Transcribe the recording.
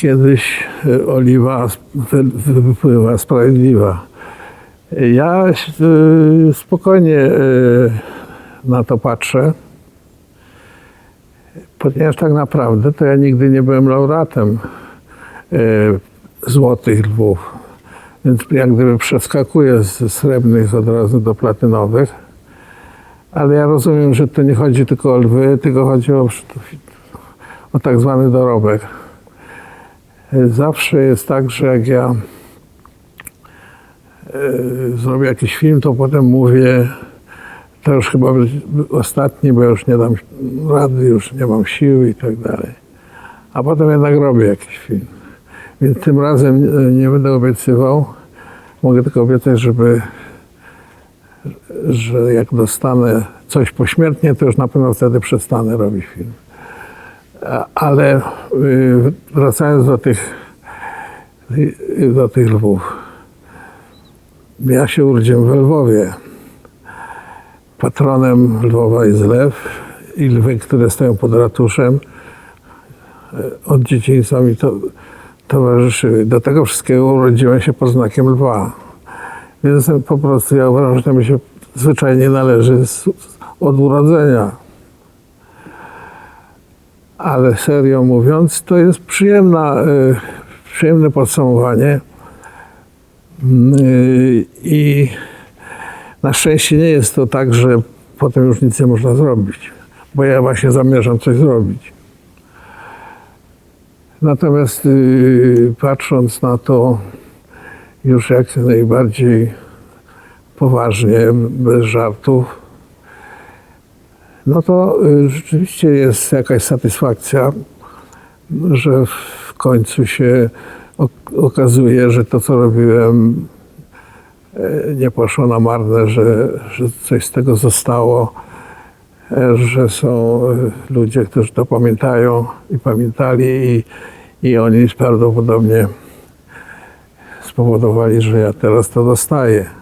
kiedyś e, oliwa wy- wy- wypływa sprawiedliwa. Ja e, spokojnie e, na to patrzę, ponieważ tak naprawdę to ja nigdy nie byłem laureatem Złotych Lwów. Więc jak gdyby przeskakuję z srebrnych od razu do platynowych. Ale ja rozumiem, że to nie chodzi tylko o lwy, tylko chodzi o, o tak zwany dorobek. Zawsze jest tak, że jak ja e, zrobię jakiś film, to potem mówię, to już chyba ostatni, bo już nie dam rady, już nie mam siły i tak dalej. A potem jednak robię jakiś film. Więc tym razem nie będę obiecywał. Mogę tylko obiecać, żeby że jak dostanę coś pośmiertnie, to już na pewno wtedy przestanę robić film. Ale y, wracając do tych, do tych lwów. Ja się urodziłem w Lwowie. Patronem Lwowa jest lew i lwy, które stoją pod ratuszem. Od dzieciństwa mi to towarzyszyły. Do tego wszystkiego urodziłem się pod znakiem lwa. Więc po prostu ja uważam, że to mi się zwyczajnie należy od urodzenia. Ale serio mówiąc, to jest przyjemna, y, przyjemne podsumowanie. Y, I na szczęście nie jest to tak, że potem już nic nie można zrobić, bo ja właśnie zamierzam coś zrobić. Natomiast y, patrząc na to już jak najbardziej poważnie, bez żartów, no to y, rzeczywiście jest jakaś satysfakcja, że w końcu się ok- okazuje, że to, co robiłem, e, nie poszło na marne, że, że coś z tego zostało, e, że są e, ludzie, którzy to pamiętają i pamiętali i, i oni prawdopodobnie spowodowali, że ja teraz to dostaję.